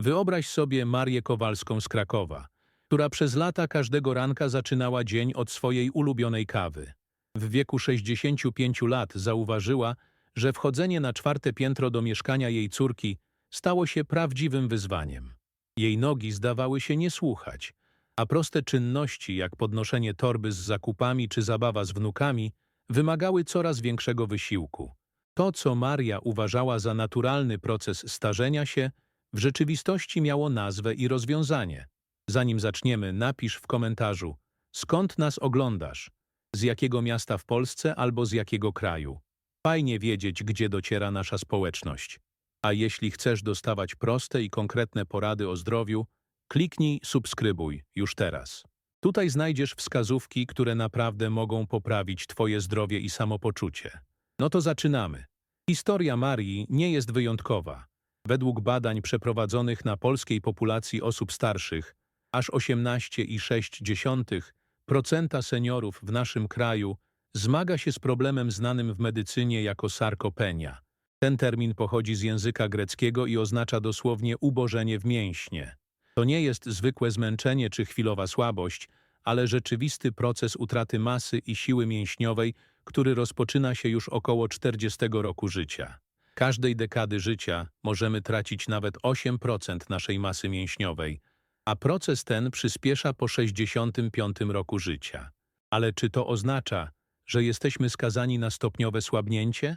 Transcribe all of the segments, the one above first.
Wyobraź sobie Marię Kowalską z Krakowa, która przez lata każdego ranka zaczynała dzień od swojej ulubionej kawy. W wieku 65 lat zauważyła, że wchodzenie na czwarte piętro do mieszkania jej córki stało się prawdziwym wyzwaniem. Jej nogi zdawały się nie słuchać, a proste czynności jak podnoszenie torby z zakupami czy zabawa z wnukami wymagały coraz większego wysiłku. To, co Maria uważała za naturalny proces starzenia się, w rzeczywistości miało nazwę i rozwiązanie. Zanim zaczniemy, napisz w komentarzu, skąd nas oglądasz, z jakiego miasta w Polsce albo z jakiego kraju. Fajnie wiedzieć, gdzie dociera nasza społeczność. A jeśli chcesz dostawać proste i konkretne porady o zdrowiu, kliknij subskrybuj już teraz. Tutaj znajdziesz wskazówki, które naprawdę mogą poprawić Twoje zdrowie i samopoczucie. No to zaczynamy. Historia Marii nie jest wyjątkowa. Według badań przeprowadzonych na polskiej populacji osób starszych, aż 18,6% seniorów w naszym kraju zmaga się z problemem znanym w medycynie jako sarkopenia. Ten termin pochodzi z języka greckiego i oznacza dosłownie ubożenie w mięśnie. To nie jest zwykłe zmęczenie czy chwilowa słabość, ale rzeczywisty proces utraty masy i siły mięśniowej, który rozpoczyna się już około 40 roku życia. Każdej dekady życia możemy tracić nawet 8% naszej masy mięśniowej, a proces ten przyspiesza po 65 roku życia. Ale czy to oznacza, że jesteśmy skazani na stopniowe słabnięcie?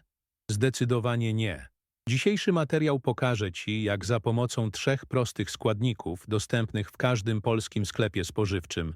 Zdecydowanie nie. Dzisiejszy materiał pokaże Ci, jak za pomocą trzech prostych składników dostępnych w każdym polskim sklepie spożywczym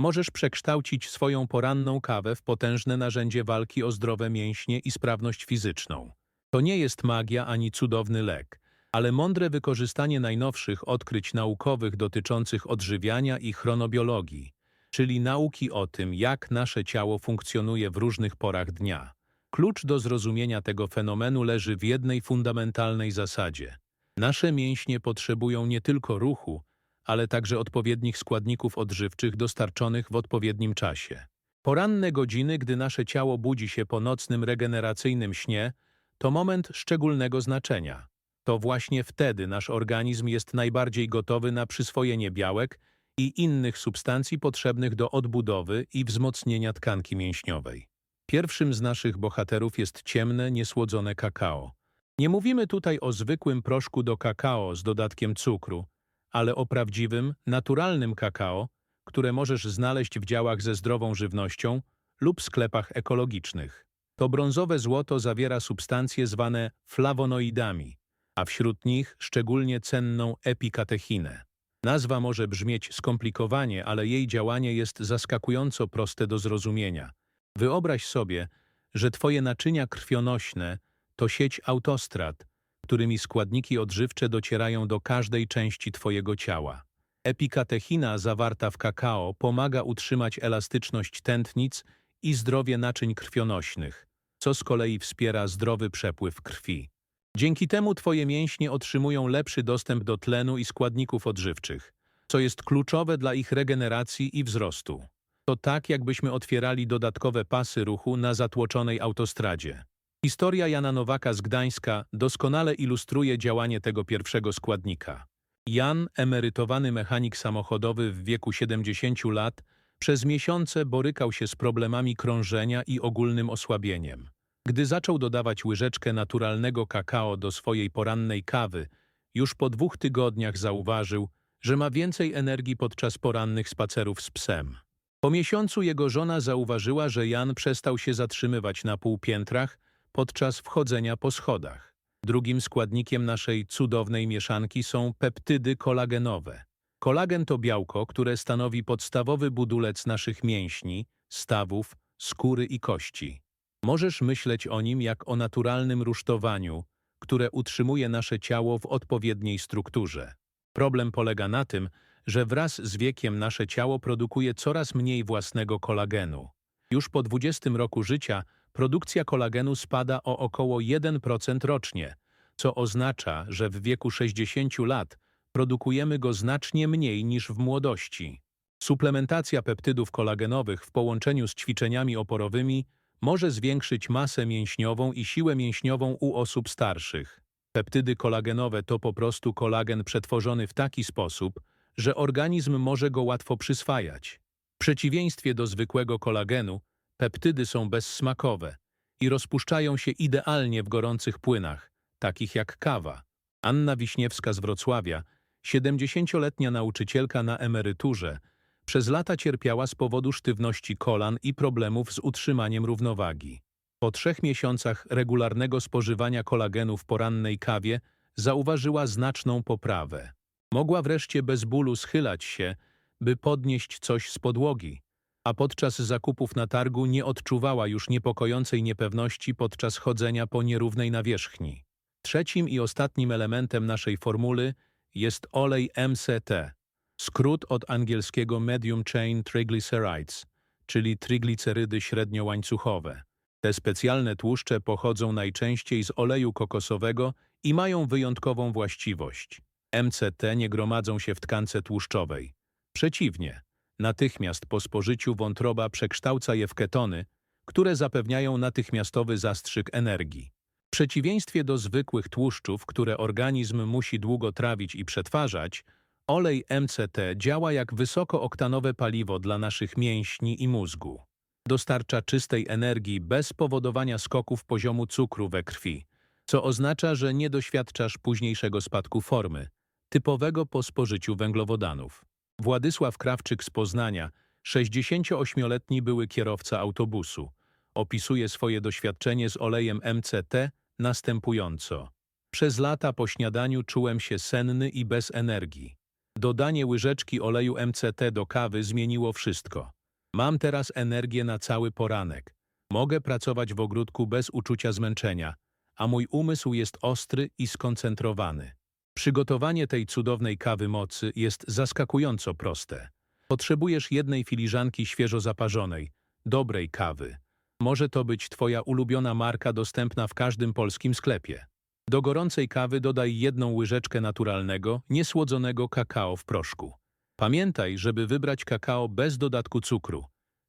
możesz przekształcić swoją poranną kawę w potężne narzędzie walki o zdrowe mięśnie i sprawność fizyczną. To nie jest magia ani cudowny lek, ale mądre wykorzystanie najnowszych odkryć naukowych dotyczących odżywiania i chronobiologii, czyli nauki o tym, jak nasze ciało funkcjonuje w różnych porach dnia. Klucz do zrozumienia tego fenomenu leży w jednej fundamentalnej zasadzie. Nasze mięśnie potrzebują nie tylko ruchu, ale także odpowiednich składników odżywczych dostarczonych w odpowiednim czasie. Poranne godziny, gdy nasze ciało budzi się po nocnym regeneracyjnym śnie, to moment szczególnego znaczenia. To właśnie wtedy nasz organizm jest najbardziej gotowy na przyswojenie białek i innych substancji potrzebnych do odbudowy i wzmocnienia tkanki mięśniowej. Pierwszym z naszych bohaterów jest ciemne, niesłodzone kakao. Nie mówimy tutaj o zwykłym proszku do kakao z dodatkiem cukru, ale o prawdziwym, naturalnym kakao, które możesz znaleźć w działach ze zdrową żywnością lub sklepach ekologicznych. To brązowe złoto zawiera substancje zwane flawonoidami, a wśród nich szczególnie cenną epikatechinę. Nazwa może brzmieć skomplikowanie, ale jej działanie jest zaskakująco proste do zrozumienia. Wyobraź sobie, że twoje naczynia krwionośne to sieć autostrad, którymi składniki odżywcze docierają do każdej części twojego ciała. Epikatechina zawarta w kakao pomaga utrzymać elastyczność tętnic i zdrowie naczyń krwionośnych, co z kolei wspiera zdrowy przepływ krwi. Dzięki temu twoje mięśnie otrzymują lepszy dostęp do tlenu i składników odżywczych, co jest kluczowe dla ich regeneracji i wzrostu. To tak, jakbyśmy otwierali dodatkowe pasy ruchu na zatłoczonej autostradzie. Historia Jana Nowaka z Gdańska doskonale ilustruje działanie tego pierwszego składnika. Jan, emerytowany mechanik samochodowy w wieku 70 lat, przez miesiące borykał się z problemami krążenia i ogólnym osłabieniem. Gdy zaczął dodawać łyżeczkę naturalnego kakao do swojej porannej kawy, już po dwóch tygodniach zauważył, że ma więcej energii podczas porannych spacerów z psem. Po miesiącu jego żona zauważyła, że Jan przestał się zatrzymywać na półpiętrach podczas wchodzenia po schodach. Drugim składnikiem naszej cudownej mieszanki są peptydy kolagenowe. Kolagen to białko, które stanowi podstawowy budulec naszych mięśni, stawów, skóry i kości. Możesz myśleć o nim jak o naturalnym rusztowaniu, które utrzymuje nasze ciało w odpowiedniej strukturze. Problem polega na tym, że wraz z wiekiem nasze ciało produkuje coraz mniej własnego kolagenu. Już po 20 roku życia produkcja kolagenu spada o około 1% rocznie, co oznacza, że w wieku 60 lat produkujemy go znacznie mniej niż w młodości. Suplementacja peptydów kolagenowych w połączeniu z ćwiczeniami oporowymi może zwiększyć masę mięśniową i siłę mięśniową u osób starszych. Peptydy kolagenowe to po prostu kolagen przetworzony w taki sposób, że organizm może go łatwo przyswajać. W przeciwieństwie do zwykłego kolagenu, peptydy są bezsmakowe i rozpuszczają się idealnie w gorących płynach, takich jak kawa. Anna Wiśniewska z Wrocławia, 70-letnia nauczycielka na emeryturze, przez lata cierpiała z powodu sztywności kolan i problemów z utrzymaniem równowagi. Po trzech miesiącach regularnego spożywania kolagenu w porannej kawie zauważyła znaczną poprawę. Mogła wreszcie bez bólu schylać się, by podnieść coś z podłogi, a podczas zakupów na targu nie odczuwała już niepokojącej niepewności podczas chodzenia po nierównej nawierzchni. Trzecim i ostatnim elementem naszej formuły jest olej MCT, skrót od angielskiego Medium Chain Triglycerides, czyli triglicerydy średniołańcuchowe. Te specjalne tłuszcze pochodzą najczęściej z oleju kokosowego i mają wyjątkową właściwość. MCT nie gromadzą się w tkance tłuszczowej. Przeciwnie, natychmiast po spożyciu wątroba przekształca je w ketony, które zapewniają natychmiastowy zastrzyk energii. W przeciwieństwie do zwykłych tłuszczów, które organizm musi długo trawić i przetwarzać, olej MCT działa jak wysokooktanowe paliwo dla naszych mięśni i mózgu. Dostarcza czystej energii bez powodowania skoków poziomu cukru we krwi, co oznacza, że nie doświadczasz późniejszego spadku formy, typowego po spożyciu węglowodanów. Władysław Krawczyk z Poznania, 68-letni były kierowca autobusu, opisuje swoje doświadczenie z olejem MCT następująco. Przez lata po śniadaniu czułem się senny i bez energii. Dodanie łyżeczki oleju MCT do kawy zmieniło wszystko. Mam teraz energię na cały poranek. Mogę pracować w ogródku bez uczucia zmęczenia, a mój umysł jest ostry i skoncentrowany. Przygotowanie tej cudownej kawy mocy jest zaskakująco proste. Potrzebujesz jednej filiżanki świeżo zaparzonej, dobrej kawy. Może to być Twoja ulubiona marka dostępna w każdym polskim sklepie. Do gorącej kawy dodaj jedną łyżeczkę naturalnego, niesłodzonego kakao w proszku. Pamiętaj, żeby wybrać kakao bez dodatku cukru.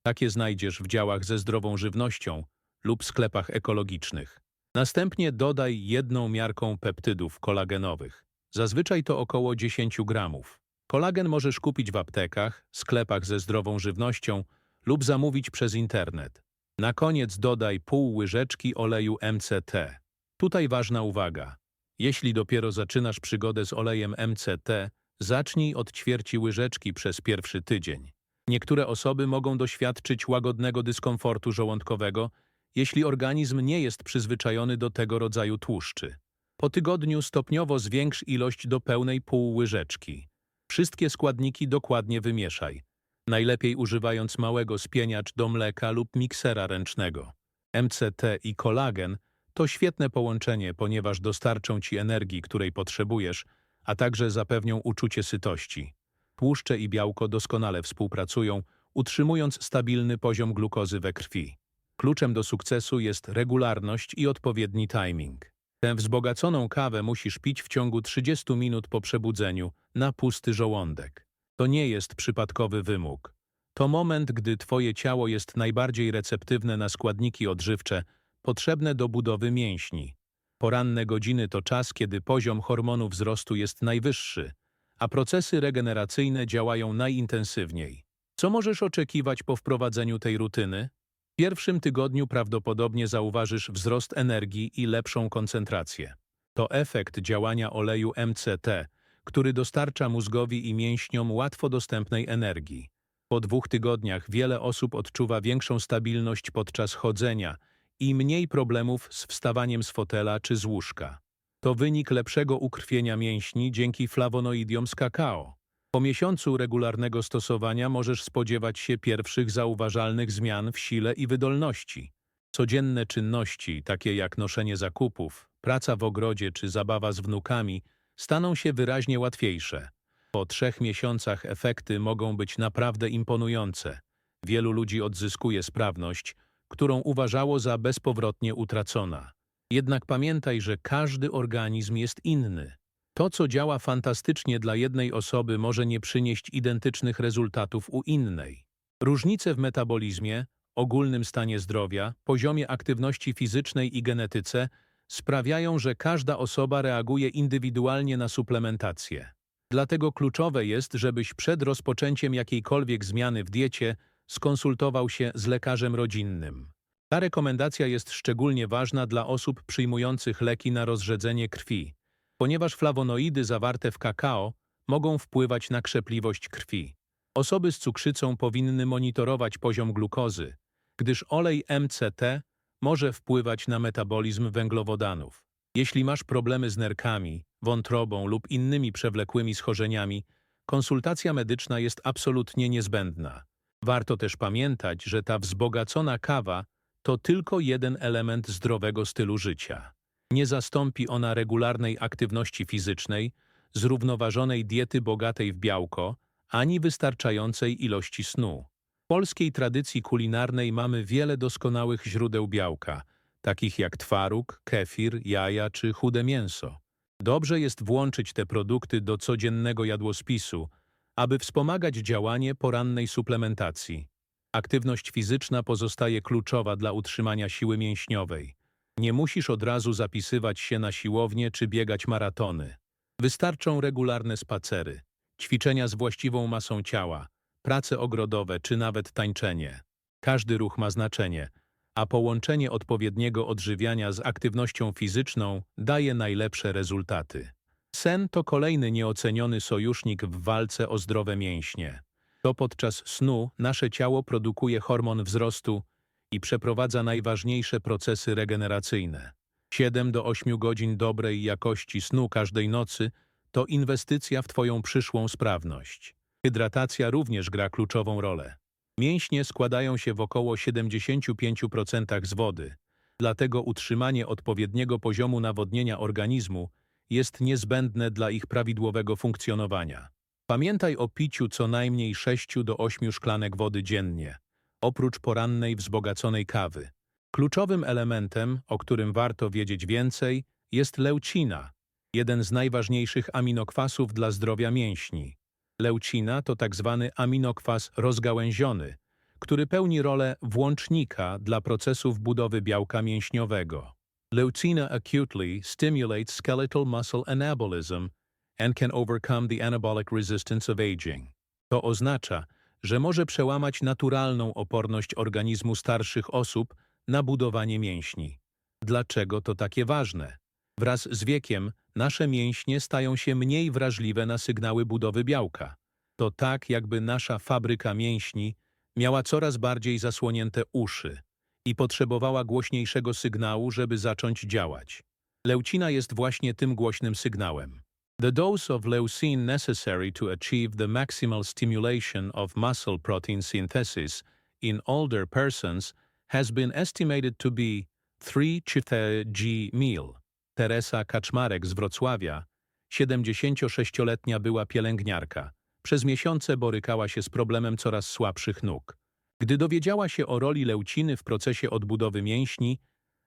Takie znajdziesz w działach ze zdrową żywnością lub sklepach ekologicznych. Następnie dodaj jedną miarką peptydów kolagenowych. Zazwyczaj to około 10 gramów. Kolagen możesz kupić w aptekach, sklepach ze zdrową żywnością lub zamówić przez internet. Na koniec dodaj pół łyżeczki oleju MCT. Tutaj ważna uwaga. Jeśli dopiero zaczynasz przygodę z olejem MCT, zacznij od ćwierci łyżeczki przez pierwszy tydzień. Niektóre osoby mogą doświadczyć łagodnego dyskomfortu żołądkowego, jeśli organizm nie jest przyzwyczajony do tego rodzaju tłuszczy. Po tygodniu stopniowo zwiększ ilość do pełnej pół łyżeczki. Wszystkie składniki dokładnie wymieszaj. Najlepiej używając małego spieniacz do mleka lub miksera ręcznego. MCT i kolagen to świetne połączenie, ponieważ dostarczą Ci energii, której potrzebujesz, a także zapewnią uczucie sytości. Tłuszcze i białko doskonale współpracują, utrzymując stabilny poziom glukozy we krwi. Kluczem do sukcesu jest regularność i odpowiedni timing. Tę wzbogaconą kawę musisz pić w ciągu 30 minut po przebudzeniu, na pusty żołądek. To nie jest przypadkowy wymóg. To moment, gdy Twoje ciało jest najbardziej receptywne na składniki odżywcze, potrzebne do budowy mięśni. Poranne godziny to czas, kiedy poziom hormonu wzrostu jest najwyższy, a procesy regeneracyjne działają najintensywniej. Co możesz oczekiwać po wprowadzeniu tej rutyny? W pierwszym tygodniu prawdopodobnie zauważysz wzrost energii i lepszą koncentrację. To efekt działania oleju MCT, który dostarcza mózgowi i mięśniom łatwo dostępnej energii. Po dwóch tygodniach wiele osób odczuwa większą stabilność podczas chodzenia i mniej problemów z wstawaniem z fotela czy z łóżka. To wynik lepszego ukrwienia mięśni dzięki flawonoidiom z kakao. Po miesiącu regularnego stosowania możesz spodziewać się pierwszych zauważalnych zmian w sile i wydolności. Codzienne czynności, takie jak noszenie zakupów, praca w ogrodzie czy zabawa z wnukami, staną się wyraźnie łatwiejsze. Po trzech miesiącach efekty mogą być naprawdę imponujące. Wielu ludzi odzyskuje sprawność, którą uważało za bezpowrotnie utracona. Jednak pamiętaj, że każdy organizm jest inny. To, co działa fantastycznie dla jednej osoby, może nie przynieść identycznych rezultatów u innej. Różnice w metabolizmie, ogólnym stanie zdrowia, poziomie aktywności fizycznej i genetyce sprawiają, że każda osoba reaguje indywidualnie na suplementację. Dlatego kluczowe jest, żebyś przed rozpoczęciem jakiejkolwiek zmiany w diecie skonsultował się z lekarzem rodzinnym. Ta rekomendacja jest szczególnie ważna dla osób przyjmujących leki na rozrzedzenie krwi, ponieważ flawonoidy zawarte w kakao mogą wpływać na krzepliwość krwi. Osoby z cukrzycą powinny monitorować poziom glukozy, gdyż olej MCT może wpływać na metabolizm węglowodanów. Jeśli masz problemy z nerkami, wątrobą lub innymi przewlekłymi schorzeniami, konsultacja medyczna jest absolutnie niezbędna. Warto też pamiętać, że ta wzbogacona kawa to tylko jeden element zdrowego stylu życia. Nie zastąpi ona regularnej aktywności fizycznej, zrównoważonej diety bogatej w białko, ani wystarczającej ilości snu. Polskiej tradycji kulinarnej mamy wiele doskonałych źródeł białka, takich jak twaróg, kefir, jaja czy chude mięso. Dobrze jest włączyć te produkty do codziennego jadłospisu, aby wspomagać działanie porannej suplementacji. Aktywność fizyczna pozostaje kluczowa dla utrzymania siły mięśniowej. Nie musisz od razu zapisywać się na siłownię czy biegać maratony. Wystarczą regularne spacery, ćwiczenia z właściwą masą ciała, prace ogrodowe czy nawet tańczenie. Każdy ruch ma znaczenie, a połączenie odpowiedniego odżywiania z aktywnością fizyczną daje najlepsze rezultaty. Sen to kolejny nieoceniony sojusznik w walce o zdrowe mięśnie. To podczas snu nasze ciało produkuje hormon wzrostu i przeprowadza najważniejsze procesy regeneracyjne. 7 do 8 godzin dobrej jakości snu każdej nocy to inwestycja w Twoją przyszłą sprawność. Hydratacja również gra kluczową rolę. Mięśnie składają się w około 75% z wody, dlatego utrzymanie odpowiedniego poziomu nawodnienia organizmu jest niezbędne dla ich prawidłowego funkcjonowania. Pamiętaj o piciu co najmniej 6 do 8 szklanek wody dziennie, oprócz porannej wzbogaconej kawy. Kluczowym elementem, o którym warto wiedzieć więcej, jest leucina, jeden z najważniejszych aminokwasów dla zdrowia mięśni. Leucina to tak zwany aminokwas rozgałęziony, który pełni rolę włącznika dla procesów budowy białka mięśniowego. Leucina acutely stimulates skeletal muscle anabolism and can overcome the anabolic resistance of aging. To oznacza, że może przełamać naturalną oporność organizmu starszych osób na budowanie mięśni. Dlaczego to takie ważne? Wraz z wiekiem nasze mięśnie stają się mniej wrażliwe na sygnały budowy białka. To tak, jakby nasza fabryka mięśni miała coraz bardziej zasłonięte uszy i potrzebowała głośniejszego sygnału, żeby zacząć działać. Leucina jest właśnie tym głośnym sygnałem. The dose of leucine necessary to achieve the maximal stimulation of muscle protein synthesis in older persons has been estimated to be 3 g mil. Teresa Kaczmarek z Wrocławia, 76-letnia była pielęgniarka. Przez miesiące borykała się z problemem coraz słabszych nóg. Gdy dowiedziała się o roli leuciny w procesie odbudowy mięśni,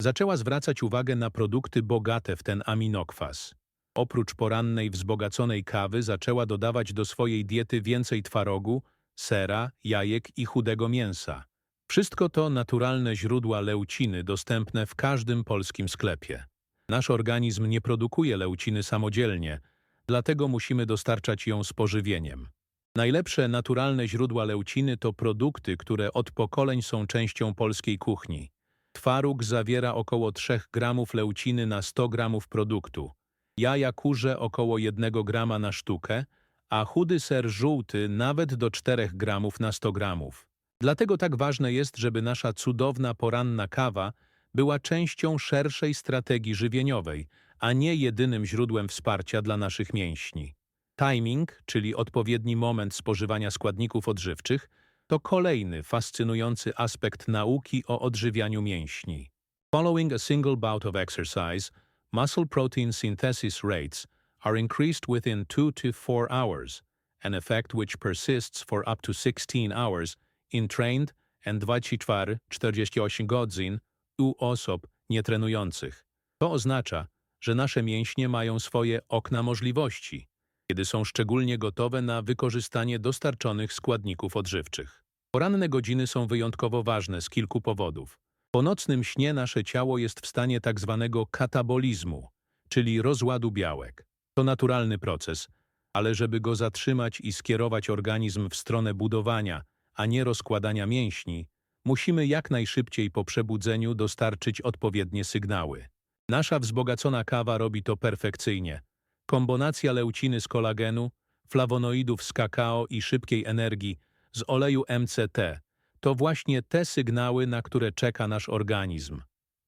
zaczęła zwracać uwagę na produkty bogate w ten aminokwas. Oprócz porannej wzbogaconej kawy zaczęła dodawać do swojej diety więcej twarogu, sera, jajek i chudego mięsa. Wszystko to naturalne źródła leuciny dostępne w każdym polskim sklepie. Nasz organizm nie produkuje leuciny samodzielnie, dlatego musimy dostarczać ją z pożywieniem. Najlepsze naturalne źródła leuciny to produkty, które od pokoleń są częścią polskiej kuchni. Twaróg zawiera około 3 gramów leuciny na 100 gramów produktu, jaja kurze około 1 grama na sztukę, a chudy ser żółty nawet do 4 gramów na 100 gramów. Dlatego tak ważne jest, żeby nasza cudowna poranna kawa była częścią szerszej strategii żywieniowej, a nie jedynym źródłem wsparcia dla naszych mięśni. Timing, czyli odpowiedni moment spożywania składników odżywczych, to kolejny fascynujący aspekt nauki o odżywianiu mięśni. Following a single bout of exercise, muscle protein synthesis rates are increased within 2 to 4 hours, an effect which persists for up to 16 hours in trained and 24-48 godzin u osób nietrenujących. To oznacza, że nasze mięśnie mają swoje okna możliwości, kiedy są szczególnie gotowe na wykorzystanie dostarczonych składników odżywczych. Poranne godziny są wyjątkowo ważne z kilku powodów. Po nocnym śnie nasze ciało jest w stanie tak zwanego katabolizmu, czyli rozładu białek. To naturalny proces, ale żeby go zatrzymać i skierować organizm w stronę budowania, a nie rozkładania mięśni, musimy jak najszybciej po przebudzeniu dostarczyć odpowiednie sygnały. Nasza wzbogacona kawa robi to perfekcyjnie. Kombinacja leuciny z kolagenu, flawonoidów z kakao i szybkiej energii z oleju MCT to właśnie te sygnały, na które czeka nasz organizm.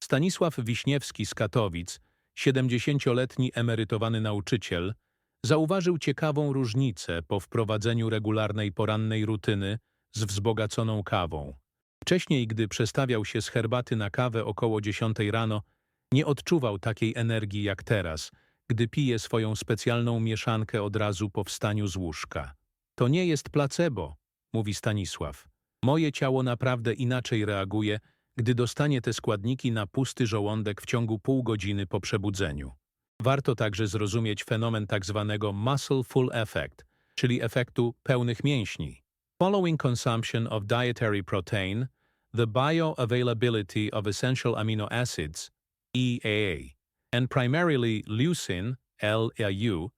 Stanisław Wiśniewski z Katowic, 70-letni emerytowany nauczyciel, zauważył ciekawą różnicę po wprowadzeniu regularnej porannej rutyny z wzbogaconą kawą. Wcześniej, gdy przestawiał się z herbaty na kawę około 10 rano, nie odczuwał takiej energii jak teraz, gdy pije swoją specjalną mieszankę od razu po wstaniu z łóżka. To nie jest placebo, mówi Stanisław. Moje ciało naprawdę inaczej reaguje, gdy dostanie te składniki na pusty żołądek w ciągu pół godziny po przebudzeniu. Warto także zrozumieć fenomen tak zwanego muscle full effect, czyli efektu pełnych mięśni. Following consumption of dietary protein, the bioavailability of essential amino acids, EAA, and primarily leucine, LAU,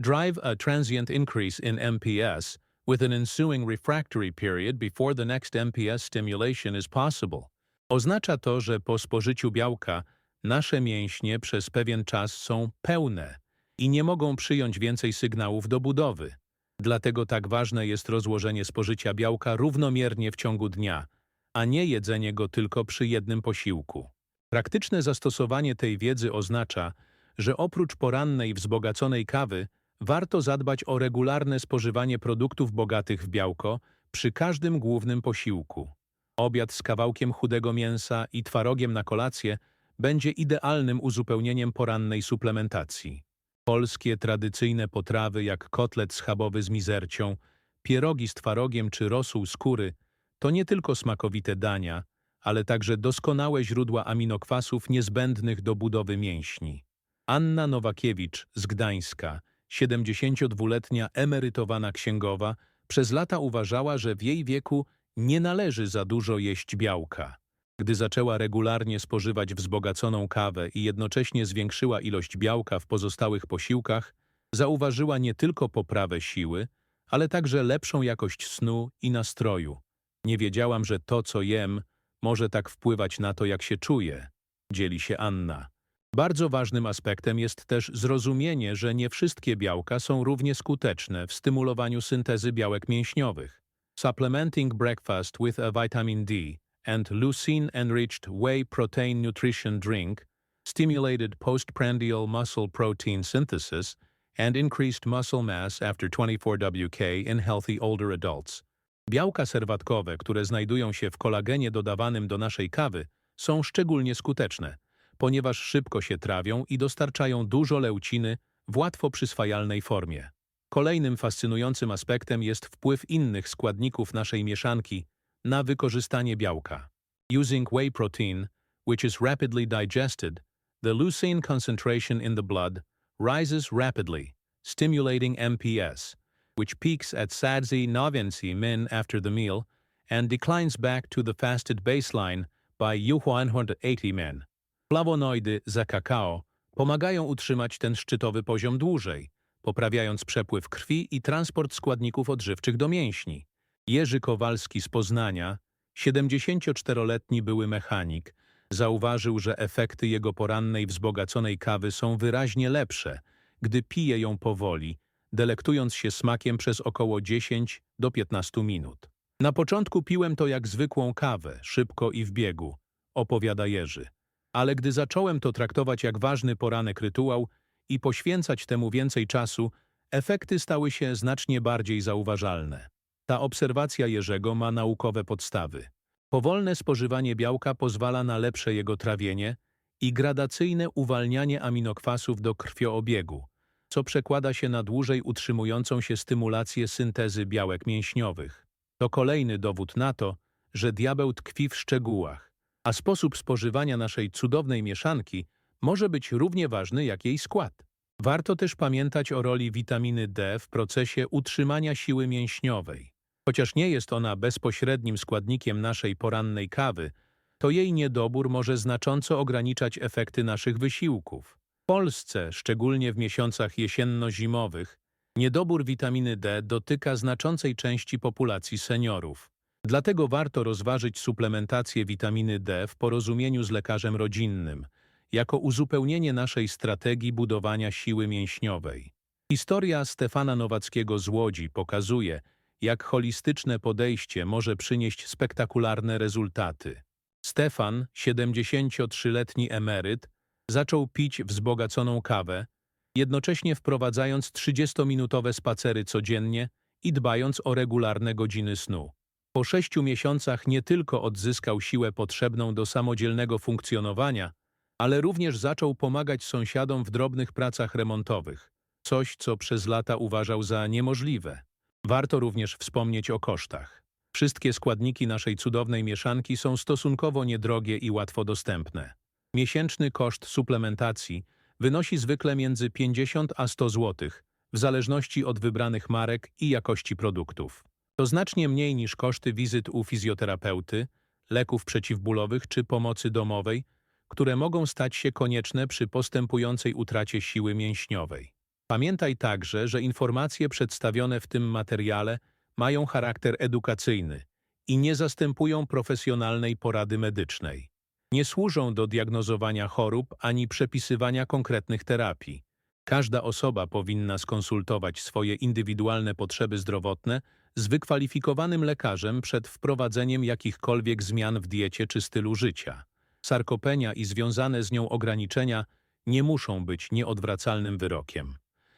drive a transient increase in MPS with an ensuing refractory period before the next MPS stimulation is possible. Oznacza to, że po spożyciu białka nasze mięśnie przez pewien czas są pełne i nie mogą przyjąć więcej sygnałów do budowy. Dlatego tak ważne jest rozłożenie spożycia białka równomiernie w ciągu dnia, a nie jedzenie go tylko przy jednym posiłku. Praktyczne zastosowanie tej wiedzy oznacza, że oprócz porannej wzbogaconej kawy warto zadbać o regularne spożywanie produktów bogatych w białko przy każdym głównym posiłku. Obiad z kawałkiem chudego mięsa i twarogiem na kolację będzie idealnym uzupełnieniem porannej suplementacji. Polskie tradycyjne potrawy jak kotlet schabowy z mizercią, pierogi z twarogiem czy rosół skóry to nie tylko smakowite dania, ale także doskonałe źródła aminokwasów niezbędnych do budowy mięśni. Anna Nowakiewicz z Gdańska, 72-letnia emerytowana księgowa, przez lata uważała, że w jej wieku nie należy za dużo jeść białka. Gdy zaczęła regularnie spożywać wzbogaconą kawę i jednocześnie zwiększyła ilość białka w pozostałych posiłkach, zauważyła nie tylko poprawę siły, ale także lepszą jakość snu i nastroju. Nie wiedziałam, że to, co jem, może tak wpływać na to, jak się czuję, dzieli się Anna. Bardzo ważnym aspektem jest też zrozumienie, że nie wszystkie białka są równie skuteczne w stymulowaniu syntezy białek mięśniowych. Supplementing breakfast with a vitamin D and leucine-enriched whey protein nutrition drink stimulated postprandial muscle protein synthesis and increased muscle mass after 24WK in healthy older adults. Białka serwatkowe, które znajdują się w kolagenie dodawanym do naszej kawy, są szczególnie skuteczne, ponieważ szybko się trawią i dostarczają dużo leuciny w łatwo przyswajalnej formie. Kolejnym fascynującym aspektem jest wpływ innych składników naszej mieszanki na wykorzystanie białka. Using whey protein, which is rapidly digested, the leucine concentration in the blood rises rapidly, stimulating MPS, which peaks at SADSI novency min after the meal and declines back to the fasted baseline by 180 min. Flawonoidy za kakao pomagają utrzymać ten szczytowy poziom dłużej, poprawiając przepływ krwi i transport składników odżywczych do mięśni. Jerzy Kowalski z Poznania, 74-letni były mechanik, zauważył, że efekty jego porannej wzbogaconej kawy są wyraźnie lepsze, gdy pije ją powoli, delektując się smakiem przez około 10 do 15 minut. Na początku piłem to jak zwykłą kawę, szybko i w biegu, opowiada Jerzy. Ale gdy zacząłem to traktować jak ważny poranek rytuał i poświęcać temu więcej czasu, efekty stały się znacznie bardziej zauważalne. Ta obserwacja Jerzego ma naukowe podstawy. Powolne spożywanie białka pozwala na lepsze jego trawienie i gradacyjne uwalnianie aminokwasów do krwioobiegu, co przekłada się na dłużej utrzymującą się stymulację syntezy białek mięśniowych. To kolejny dowód na to, że diabeł tkwi w szczegółach, a sposób spożywania naszej cudownej mieszanki może być równie ważny jak jej skład. Warto też pamiętać o roli witaminy D w procesie utrzymania siły mięśniowej. Chociaż nie jest ona bezpośrednim składnikiem naszej porannej kawy, to jej niedobór może znacząco ograniczać efekty naszych wysiłków. W Polsce, szczególnie w miesiącach jesienno-zimowych, niedobór witaminy D dotyka znaczącej części populacji seniorów. Dlatego warto rozważyć suplementację witaminy D w porozumieniu z lekarzem rodzinnym, jako uzupełnienie naszej strategii budowania siły mięśniowej. Historia Stefana Nowackiego z Łodzi pokazuje, jak holistyczne podejście może przynieść spektakularne rezultaty. Stefan, 73-letni emeryt, zaczął pić wzbogaconą kawę, jednocześnie wprowadzając 30-minutowe spacery codziennie i dbając o regularne godziny snu. Po sześciu miesiącach nie tylko odzyskał siłę potrzebną do samodzielnego funkcjonowania, ale również zaczął pomagać sąsiadom w drobnych pracach remontowych, coś co przez lata uważał za niemożliwe. Warto również wspomnieć o kosztach. Wszystkie składniki naszej cudownej mieszanki są stosunkowo niedrogie i łatwo dostępne. Miesięczny koszt suplementacji wynosi zwykle między 50 a 100 zł, w zależności od wybranych marek i jakości produktów. To znacznie mniej niż koszty wizyt u fizjoterapeuty, leków przeciwbólowych czy pomocy domowej, które mogą stać się konieczne przy postępującej utracie siły mięśniowej. Pamiętaj także, że informacje przedstawione w tym materiale mają charakter edukacyjny i nie zastępują profesjonalnej porady medycznej. Nie służą do diagnozowania chorób ani przepisywania konkretnych terapii. Każda osoba powinna skonsultować swoje indywidualne potrzeby zdrowotne z wykwalifikowanym lekarzem przed wprowadzeniem jakichkolwiek zmian w diecie czy stylu życia. Sarkopenia i związane z nią ograniczenia nie muszą być nieodwracalnym wyrokiem.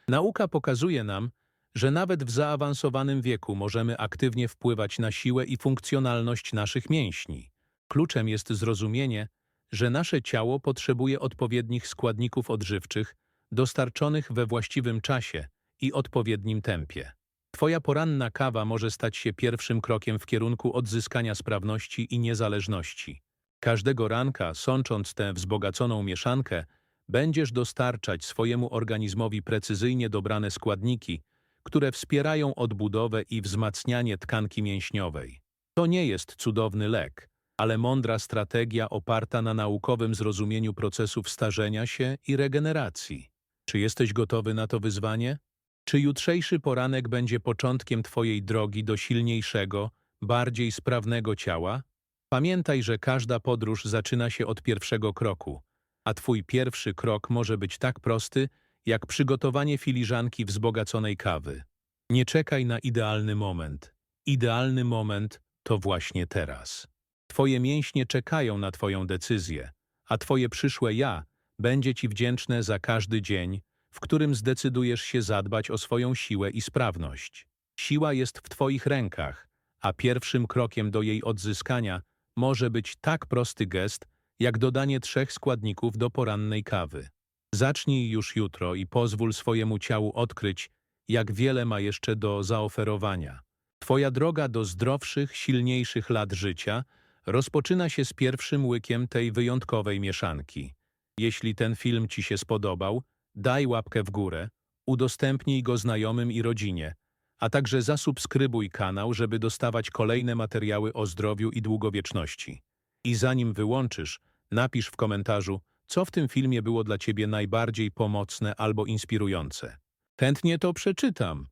Nauka pokazuje nam, że nawet w zaawansowanym wieku możemy aktywnie wpływać na siłę i funkcjonalność naszych mięśni. Kluczem jest zrozumienie, że nasze ciało potrzebuje odpowiednich składników odżywczych dostarczonych we właściwym czasie i odpowiednim tempie. Twoja poranna kawa może stać się pierwszym krokiem w kierunku odzyskania sprawności i niezależności. Każdego ranka, sącząc tę wzbogaconą mieszankę, będziesz dostarczać swojemu organizmowi precyzyjnie dobrane składniki, które wspierają odbudowę i wzmacnianie tkanki mięśniowej. To nie jest cudowny lek, ale mądra strategia oparta na naukowym zrozumieniu procesów starzenia się i regeneracji. Czy jesteś gotowy na to wyzwanie? Czy jutrzejszy poranek będzie początkiem Twojej drogi do silniejszego, bardziej sprawnego ciała? Pamiętaj, że każda podróż zaczyna się od pierwszego kroku, a Twój pierwszy krok może być tak prosty, jak przygotowanie filiżanki wzbogaconej kawy. Nie czekaj na idealny moment. Idealny moment to właśnie teraz. Twoje mięśnie czekają na Twoją decyzję, a Twoje przyszłe ja będzie Ci wdzięczne za każdy dzień, w którym zdecydujesz się zadbać o swoją siłę i sprawność. Siła jest w Twoich rękach, a pierwszym krokiem do jej odzyskania może być tak prosty gest, jak dodanie trzech składników do porannej kawy. Zacznij już jutro i pozwól swojemu ciału odkryć, jak wiele ma jeszcze do zaoferowania. Twoja droga do zdrowszych, silniejszych lat życia rozpoczyna się z pierwszym łykiem tej wyjątkowej mieszanki. Jeśli ten film Ci się spodobał, daj łapkę w górę, udostępnij go znajomym i rodzinie, a także zasubskrybuj kanał, żeby dostawać kolejne materiały o zdrowiu i długowieczności. I zanim wyłączysz, napisz w komentarzu, co w tym filmie było dla Ciebie najbardziej pomocne albo inspirujące. Chętnie to przeczytam.